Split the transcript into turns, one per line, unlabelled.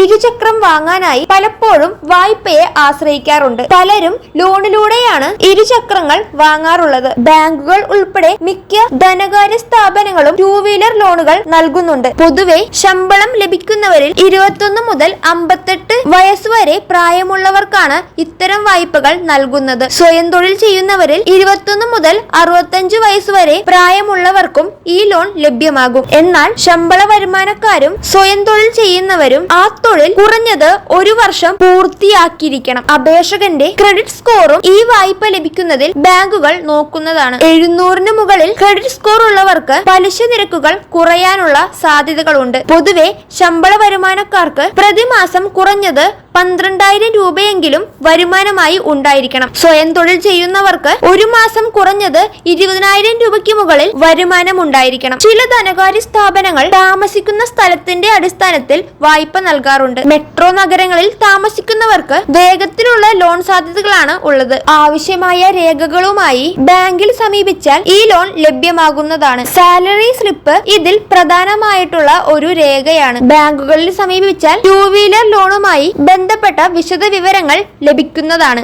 ഇരുചക്രം വാങ്ങാനായി പലപ്പോഴും വായ്പയെ ആശ്രയിക്കാറുണ്ട്. പലരും ലോണിലൂടെയാണ് ഇരുചക്രങ്ങൾ വാങ്ങാറുള്ളത്. ബാങ്കുകൾ ഉൾപ്പെടെ മിക്ക ധനകാര്യ സ്ഥാപനങ്ങളും ടൂ വീലർ ലോണുകൾ നൽകുന്നുണ്ട്. പൊതുവെ ശമ്പളം ലഭിക്കുന്നവരിൽ ഇരുപത്തൊന്ന് മുതൽ അമ്പത്തെട്ട് വയസ്സുവരെ പ്രായമുള്ളവർക്കാണ് ഇത്തരം വായ്പകൾ നൽകുന്നത്. സ്വയം തൊഴിൽ ചെയ്യുന്നവരിൽ ഇരുപത്തൊന്ന് മുതൽ അറുപത്തഞ്ച് വയസ്സുവരെ പ്രായമുള്ളവർക്കും ഈ ലോൺ ലഭ്യമാകും. എന്നാൽ ശമ്പള വരുമാനക്കാരും സ്വയം തൊഴിൽ ചെയ്യുന്നവരും ആ തൊഴിൽ കുറഞ്ഞത് ഒരു വർഷം പൂർത്തിയാക്കിയിരിക്കണം. അപേക്ഷകന്റെ ക്രെഡിറ്റ് സ്കോറും ഈ വായ്പ ലഭിക്കുന്നതിൽ ബാങ്കുകൾ നോക്കുന്നതാണ്. എഴുന്നൂറിന് മുകളിൽ ക്രെഡിറ്റ് സ്കോർ ഉള്ളവർക്ക് പലിശ നിരക്കുകൾ കുറയാനുള്ള സാധ്യതകളുണ്ട്. പൊതുവെ ശമ്പള വരുമാനക്കാർക്ക് പ്രതിമാസം കുറഞ്ഞത് പന്ത്രണ്ടായിരം രൂപയെങ്കിലും വരുമാനമായി ഉണ്ടായിരിക്കണം. സ്വയം തൊഴിൽ ചെയ്യുന്നവർക്ക് ഒരു മാസം കുറഞ്ഞത് ഇരുപതിനായിരം രൂപയ്ക്ക് മുകളിൽ വരുമാനം ഉണ്ടായിരിക്കണം. ചില ധനകാര്യ സ്ഥാപനങ്ങൾ താമസിക്കുന്ന സ്ഥലത്തിന്റെ അടിസ്ഥാനത്തിൽ വായ്പ നൽകാറുണ്ട്. മെട്രോ നഗരങ്ങളിൽ താമസിക്കുന്നവർക്ക് വേഗത്തിലുള്ള ലോൺ സാധ്യതകളാണ് ഉള്ളത്. ആവശ്യമായ രേഖകളുമായി ബാങ്കിൽ സമീപിച്ചാൽ ഈ ലോൺ ലഭ്യമാകുന്നതാണ്. സാലറി സ്ലിപ്പ് ഇതിൽ പ്രധാനമായിട്ടുള്ള ഒരു രേഖയാണ്. ബാങ്കുകളിൽ സമീപിച്ചാൽ ടൂ വീലർ ലോണുമായി ബന്ധപ്പെട്ട വിശദവിവരങ്ങൾ ലഭിക്കുന്നതാണ്.